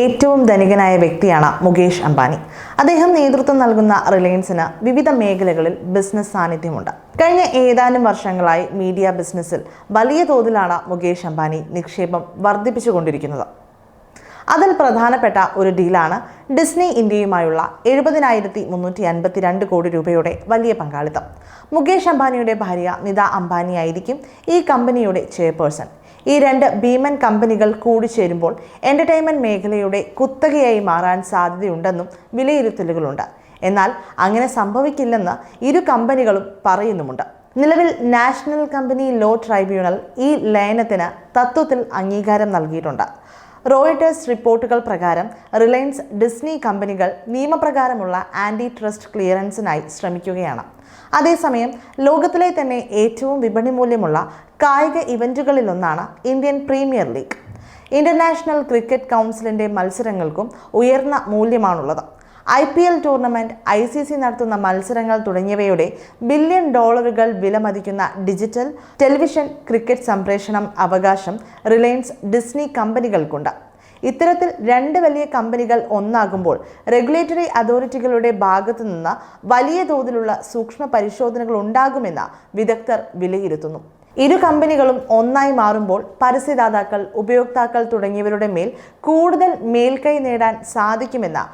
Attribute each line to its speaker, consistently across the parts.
Speaker 1: ഏറ്റവും ധനികനായ വ്യക്തിയാണ് മുകേഷ് അംബാനി. അദ്ദേഹം നേതൃത്വം നൽകുന്ന റിലയൻസിന് വിവിധ മേഖലകളിൽ ബിസിനസ് സാന്നിധ്യമുണ്ട്. കഴിഞ്ഞ ഏതാനും വർഷങ്ങളായി മീഡിയ ബിസിനസ്സിൽ വലിയ തോതിലാണ് മുകേഷ് അംബാനി നിക്ഷേപം വർദ്ധിപ്പിച്ചുകൊണ്ടിരിക്കുന്നത്. അതിൽ പ്രധാനപ്പെട്ട ഒരു ഡീലാണ് ഡിസ്നി ഇന്ത്യയുമായുള്ള എഴുപതിനായിരത്തി മുന്നൂറ്റി അൻപത്തി രണ്ട് കോടി രൂപയുടെ വലിയ പങ്കാളിത്തം. മുകേഷ് അംബാനിയുടെ ഭാര്യ നിത അംബാനിയായിരിക്കും ഈ കമ്പനിയുടെ ചെയർപേഴ്സൺ. ഈ രണ്ട് ഭീമൻ കമ്പനികൾ കൂടിച്ചേരുമ്പോൾ എന്റർടൈൻമെന്റ് മേഖലയുടെ കുത്തകയായി മാറാൻ സാധ്യതയുണ്ടെന്നും വിലയിരുത്തലുകളുണ്ട്. എന്നാൽ അങ്ങനെ സംഭവിക്കില്ലെന്ന് ഇരു കമ്പനികളും പറയുന്നുമുണ്ട്. നിലവിൽ നാഷണൽ കമ്പനി ലോ ട്രൈബ്യൂണൽ ഈ ലയനത്തിന് തത്വത്തിൽ അംഗീകാരം നൽകിയിട്ടുണ്ട്. റോയിട്ടേഴ്സ് റിപ്പോർട്ടുകൾ പ്രകാരം റിലയൻസ് ഡിസ്നി കമ്പനികൾ നിയമപ്രകാരമുള്ള ആന്റി ട്രസ്റ്റ് ക്ലിയറൻസിനായി ശ്രമിക്കുകയാണ്. അതേസമയം ലോകത്തിലെ തന്നെ ഏറ്റവും വിപണി മൂല്യമുള്ള കായിക ഇവന്റുകളിലൊന്നാണ് Indian premier league. International cricket കൗൺസിലിന്റെ മത്സരങ്ങൾക്കും ഉയർന്ന മൂല്യമാണുള്ളത്. I P L tournament I C C നടത്തുന്ന മത്സരങ്ങൾ തുടങ്ങിയവയുടെ ബില്യൺ ഡോളറുകൾ വിലമതിക്കുന്ന ഡിജിറ്റൽ ടെലിവിഷൻ ക്രിക്കറ്റ് സംപ്രേഷണം അവകാശം റിലയൻസ് ഡിസ്നി കമ്പനികൾക്കുണ്ട്. ഇത്തരത്തിൽ രണ്ട് വലിയ കമ്പനികൾ ഒന്നാകുമ്പോൾ റെഗുലേറ്ററി അതോറിറ്റികളുടെ ഭാഗത്തു നിന്ന് വലിയ തോതിലുള്ള സൂക്ഷ്മ പരിശോധനകൾ ഉണ്ടാകുമെന്ന് വിദഗ്ധർ വിലയിരുത്തുന്നു. ഇരു കമ്പനികളും ഒന്നായി മാറുമ്പോൾ പരസ്യദാതാക്കൾ ഉപയോക്താക്കൾ തുടങ്ങിയവരുടെ മേൽ കൂടുതൽ മേൽക്കൈ നേടാൻ സാധിക്കുമെന്ന്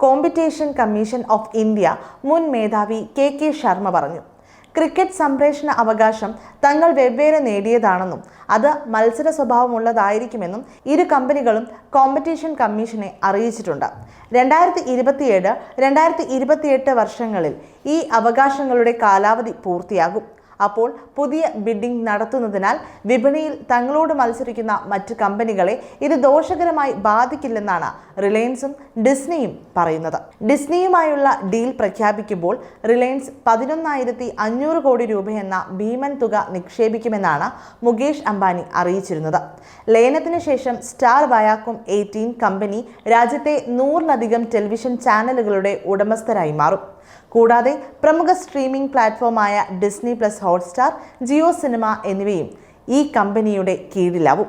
Speaker 1: കോമ്പറ്റീഷൻ കമ്മീഷൻ ഓഫ് ഇന്ത്യ മുൻ മേധാവി കെ കെ ശർമ്മ പറഞ്ഞു. ക്രിക്കറ്റ് സംപ്രേഷണ അവകാശം തങ്ങൾ വെവ്വേറെ നേടിയതാണെന്നും അത് മത്സര സ്വഭാവമുള്ളതായിരിക്കുമെന്നും ഇരു കമ്പനികളും കോമ്പറ്റീഷൻ കമ്മീഷനെ അറിയിച്ചിട്ടുണ്ട്. രണ്ടായിരത്തി ഇരുപത്തിയേഴ് രണ്ടായിരത്തി ഇരുപത്തിയെട്ട് വർഷങ്ങളിൽ ഈ അവകാശങ്ങളുടെ കാലാവധി പൂർത്തിയാകും. അപ്പോൾ പുതിയ ബിഡിംഗ് നടത്തുന്നതിനാൽ വിപണിയിൽ തങ്ങളോട് മത്സരിക്കുന്ന മറ്റ് കമ്പനികളെ ഇത് ദോഷകരമായി ബാധിക്കില്ലെന്നാണ് റിലയൻസും ഡിസ്നിയും പറയുന്നത്. ഡിസ്നിയുമായുള്ള ഡീൽ പ്രഖ്യാപിക്കുമ്പോൾ റിലയൻസ് പതിനൊന്നായിരത്തി അഞ്ഞൂറ് കോടി രൂപയെന്ന ഭീമൻ തുക നിക്ഷേപിക്കുമെന്നാണ് മുകേഷ് അംബാനി അറിയിച്ചിരുന്നത്. ലയനത്തിന് ശേഷം സ്റ്റാർ വയാക്കും എയ്റ്റീൻ കമ്പനി രാജ്യത്തെ നൂറിലധികം ടെലിവിഷൻ ചാനലുകളുടെ ഉടമസ്ഥരായി മാറും. കൂടാതെ പ്രമുഖ streaming പ്ലാറ്റ്ഫോമായ Disney plus Hotstar Jio cinema എന്നിവയും ഈ കമ്പനിയുടെ കീഴിലാവും.